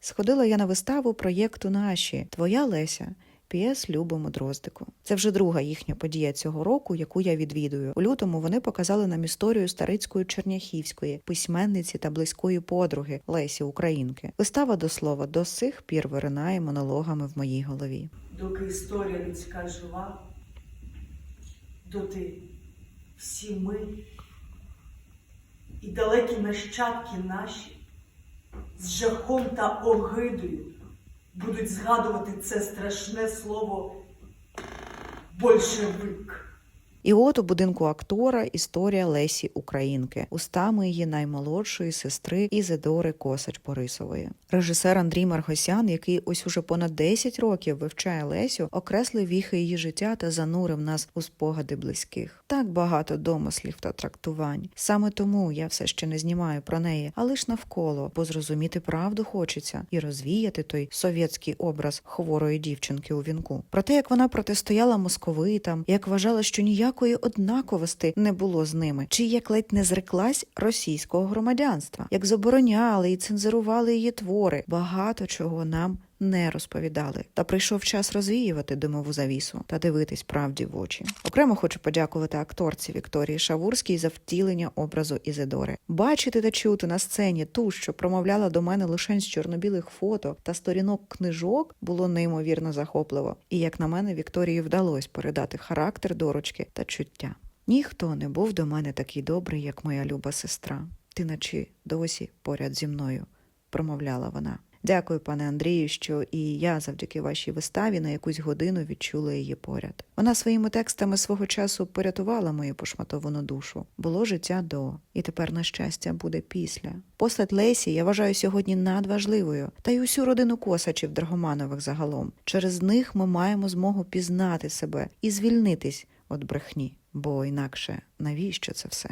Сходила я на виставу проєкту Наші Твоя Леся. П'єс Любому Дроздику. Це вже друга їхня подія цього року, яку я відвідую. У лютому вони показали нам історію старицької черняхівської письменниці та близької подруги Лесі Українки. Вистава до слова до сих пір виринає монологами в моїй голові. доки історія людська жива, доти всі ми і далекі нащадки наші з жахом та огидою будуть згадувати це страшне слово большевик. І от у будинку актора історія Лесі Українки, устами її наймолодшої сестри Ізидори Косач Борисової. Режисер Андрій Маргосян, який ось уже понад 10 років вивчає Лесю, окреслив віхи її життя та занурив нас у спогади близьких. Так багато домислів та трактувань. Саме тому я все ще не знімаю про неї, а лиш навколо, бо зрозуміти правду хочеться і розвіяти той совєтський образ хворої дівчинки у вінку. Про те, як вона протистояла московитам, як вважала, що ніякої однаковості не було з ними, чи як ледь не зреклась російського громадянства, як забороняли і цензурували її твори. Багато чого нам не розповідали. Та прийшов час розвіювати димову завісу та дивитись правді в очі. Окремо хочу подякувати акторці Вікторії Шавурській за втілення образу Ізидори. Бачити та чути на сцені ту, що промовляла до мене лише з чорнобілих фото та сторінок книжок, було неймовірно захопливо. І як на мене, Вікторії вдалося передати характер дорочки та чуття. Ніхто не був до мене такий добрий, як моя люба сестра. Ти наче досі поряд зі мною, промовляла вона. Дякую, пане Андрію, що і я завдяки вашій виставі на якусь годину відчула її поряд. Вона своїми текстами свого часу порятувала мою пошматовану душу. Було життя до, і тепер, на щастя, буде після. Постать Лесі я вважаю сьогодні надважливою, та й усю родину косачів Драгоманових загалом. Через них ми маємо змогу пізнати себе і звільнитись від брехні, бо інакше навіщо це все?